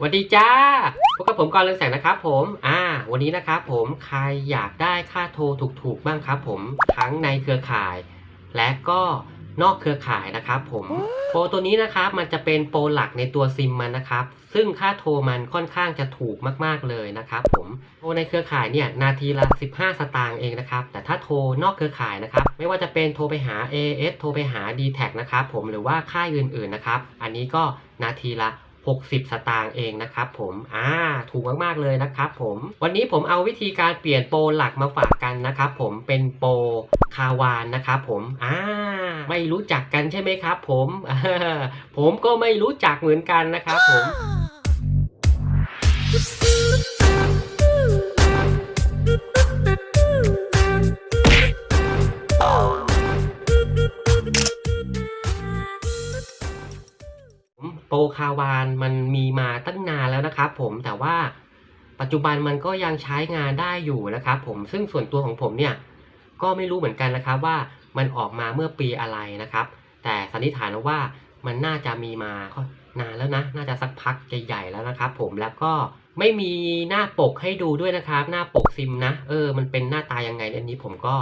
สวัสดีจ้า พบกับผมกรเรืองแสงนะครับผม อ่า วันนี้นะครับผม ใครอยากได้ค่าโทรถูกๆบ้างครับผม ทั้งในเครือข่าย และก็นอกเครือข่ายนะครับผม โปรตัวนี้นะครับมันจะเป็นโปรหลักในตัวซิมมันนะครับ ซึ่งค่าโทรมันค่อนข้างจะถูกมากๆเลยนะครับผม โทรในเครือข่ายเนี่ยนาทีละ 15 สตางค์เองนะครับ แต่ถ้าโทรนอกเครือข่ายนะครับ ไม่ว่าจะเป็นโทรไปหา AS โทรไปหา d t แทนะครับผม หรือว่าค่ายอื่นๆนะครับ อันนี้ก็นาทีละ 60 สตางค์เองนะครับผม อ่า ถูกมากๆเลยนะครับผม วันนี้ผมเอาวิธีการเปลี่ยนโปรหลักมาฝากกันนะครับผม เป็นโปรคาวานนะครับผม อ่า ไม่รู้จักกันใช่ไหมครับผม ผมก็ไม่รู้จักเหมือนกันนะครับผม คาวานมันมีมาตั้งนานแล้วนะครับผมแต่ว่าปัจจุบันมันก็ยังใช้งานได้อยู่นะครับผมซึ่งส่วนตัวของผมเนี่ยก็ไม่รู้เหมือนกันนะครับว่ามันออกมาเมื่อปีอะไรนะครับ แต่สันนิษฐานว่ามันน่าจะมีมานานแล้วนะ น่าจะสักพักใหญ่ๆแล้วนะครับ ผมแล้วก็ไม่มีหน้าปกให้ดูด้วยนะครับ หน้าปกซิมนะ เออ มันเป็นหน้าตายังไงอันนี้ผมก็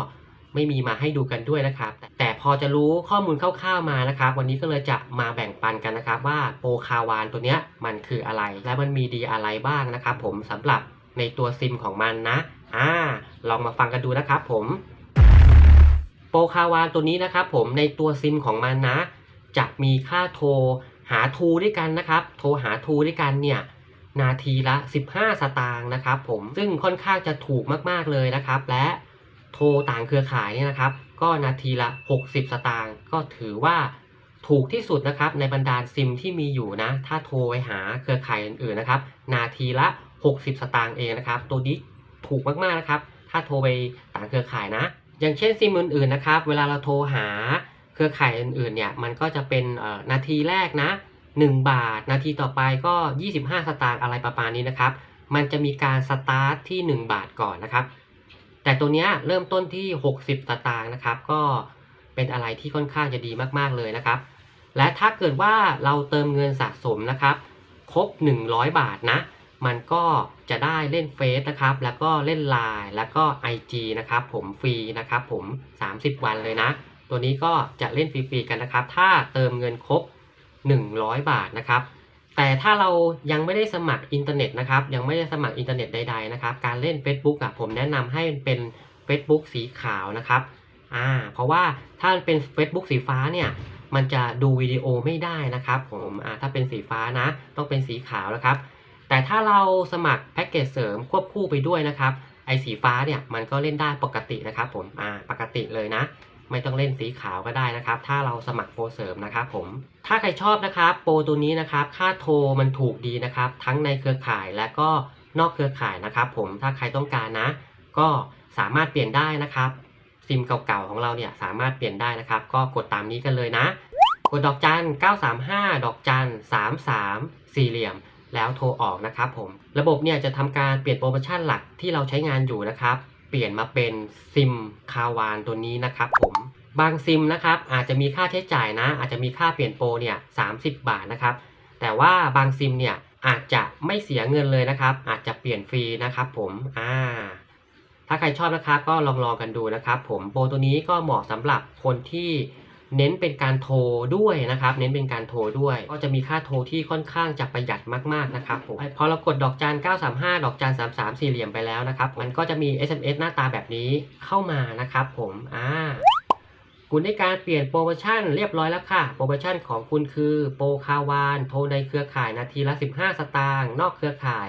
ไม่มีมาให้ดูกันด้วยนะครับ แต่พอจะรู้ข้อมูลคร่าวๆมานะครับ วันนี้ก็เลยจะมาแบ่งปันกันนะครับ ว่าโปรคาวานตัวเนี้ยมันคืออะไร และมันมีดีอะไรบ้างนะครับผมสำหรับในตัวซิมของมันนะอ่าลองมาฟังกันดูนะครับผมโปรคาวานตัวนี้นะครับผมในตัวซิมของมันนะ จะมีค่าโทรหาทูด้วยกันนะครับ โทรหาทูด้วยกันเนี่ยนาทีละ 15 สตางค์นะครับผมซึ่งค่อนข้างจะถูกมากๆเลยนะครับ และ โทรต่างเครือข่ายเนี่ยนะครับ ก็นาทีละ 60 สตางค์ก็ถือว่าถูกที่สุดนะครับในบรรดาซิมที่มีอยู่นะ ถ้าโทรไปหาเครือข่ายอื่นๆนะครับ นาทีละ 60 สตางค์เองนะครับ ตัวนี้ถูกมากๆนะครับ ถ้าโทรไปต่างเครือข่ายนะ อย่างเช่นซิมอื่นๆนะครับ เวลาเราโทรหาเครือข่ายอื่นๆเนี่ย มันก็จะเป็นนาทีแรกนะ 1 บาท นาทีต่อไปก็ 25 สตางค์อะไรประมาณนี้นะครับ มันจะมีการสตาร์ทที่ 1 บาทก่อนนะครับ แต่ตัวเนี้ยเริ่มต้นที่ 60 สตางค์นะครับ ก็เป็นอะไรที่ค่อนข้างจะดีมากๆเลยนะครับ และถ้าเกิดว่าเราเติมเงินสะสมนะครับ ครบ 100 บาทนะ มันก็จะได้เล่นเฟซนะครับ แล้วก็เล่นไลน์แล้วก็ IG นะครับ ผมฟรีนะครับ ผม 30 วันเลยนะ ตัวนี้ก็จะเล่นฟรีๆกันนะครับ ถ้าเติมเงินครบ 100 บาทนะครับ แต่ถ้าเรายังไม่ได้สมัครอินเทอร์เน็ตนะครับ ยังไม่ได้สมัครอินเทอร์เน็ตใดๆนะครับ การเล่น Facebook อะผมแนะนำให้เป็น Facebook สีขาวนะครับ อ่า เพราะว่าถ้าเป็น Facebook สีฟ้าเนี่ยมันจะดูวิดีโอไม่ได้นะครับ ผมอ่าถ้าเป็นสีฟ้านะ ต้องเป็นสีขาวนะครับ แต่ถ้าเราสมัครแพ็กเกจเสริมควบคู่ไปด้วยนะครับ ไอ้สีฟ้าเนี่ยมันก็เล่นได้ปกตินะครับ ผมอ่าปกติเลยนะ ไม่ต้องเล่นสีขาวก็ได้นะครับ ถ้าเราสมัครโปรเสริมนะครับผม ถ้าใครชอบนะครับ โปรตัวนี้นะครับ ค่าโทรมันถูกดีนะครับ ทั้งในเครือข่ายและก็นอกเครือข่ายนะครับผม ถ้าใครต้องการนะ ก็สามารถเปลี่ยนได้นะครับ ซิมเก่าๆของเราเนี่ยสามารถเปลี่ยนได้นะครับ ก็กดตามนี้กันเลยนะ กดดอกจัน 935 ดอกจัน 33 สี่เหลี่ยม แล้วโทรออกนะครับผม ระบบเนี่ยจะทำการเปลี่ยนโปรโมชั่นหลักที่เราใช้งานอยู่นะครับ เปลี่ยนมาเป็นซิมคาวานตัวนี้นะครับผมบางซิมนะครับอาจจะมีค่าใช้จ่ายนะ อาจจะมีค่าเปลี่ยนโปรเนี่ยสาบาทนะครับ แต่ว่าบางซิมเนี่ยอาจจะไม่เสียเงินเลยนะครับ อาจจะเปลี่ยนฟรีนะครับผมอ่าถ้าใครชอบนะครับก็ลองลองกันดูนะครับ ผมโปรตัวนี้ก็เหมาะสำหรับคนที่ เน้นเป็นการโทรด้วยนะครับ เน้นเป็นการโทรด้วย ก็จะมีค่าโทรที่ค่อนข้างจะประหยัดมากๆนะครับผมพอเรากดดอกจัน935 ดอกจัน33 สี่เหลี่ยมไปแล้วนะครับ มันก็จะมี SMS หน้าตาแบบนี้เข้ามานะครับผมอ่าคุณได้การเปลี่ยนโปรโมชั่นเรียบร้อยแล้วค่ะ โปรโมชั่นของคุณคือโปรคาวาน โทรในเครือข่ายนาทีละ 15 สตางค์นอกเครือข่าย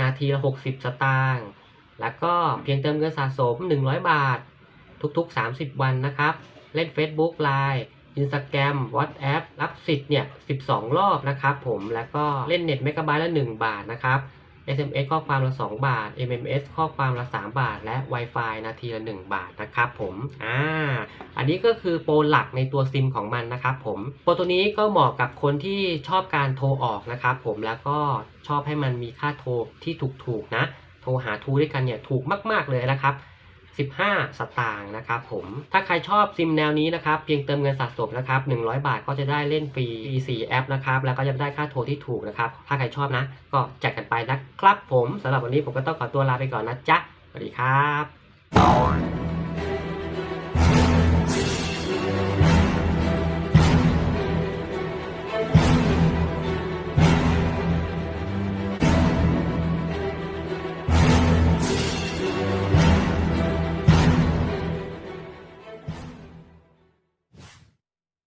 นาทีละ 60 สตางค์แล้วก็เพียงเติมเงินสะสม 100 บาท ทุกๆ 30 วันนะครับ เล่น Facebook Line Instagram WhatsApp รับสิทธิ์เนี่ย 12 รอบนะครับผมแล้วก็เล่นเน็ตเมกะไบต์ละ 1 บาทนะครับ SMS ข้อความละ 2 บาท MMS ข้อความละ 3 บาท และ Wi-Fi นาทีละ 1 บาทนะครับผมอ่าอันนี้ก็คือโปรหลักในตัวซิมของมันนะครับผมโปรตัวนี้ก็เหมาะกับคนที่ชอบการโทรออกนะครับผมแล้วก็ชอบให้มันมีค่าโทรที่ถูกๆนะ โทรหาทูด้วยกันเนี่ยถูกมาก ๆเลยนะครับ 15 สตางค์นะครับผม ถ้าใครชอบซิมแนวนี้นะครับ เพียงเติมเงินสะสมนะครับ 100 บาทก็จะได้เล่นฟรี 4 แอปนะครับ แล้วก็จะได้ค่าโทรที่ถูกนะครับ ถ้าใครชอบนะ ก็จัดกันไปนะครับผม สำหรับวันนี้ผมก็ต้องขอตัวลาไปก่อนนะจ๊ะ สวัสดีครับ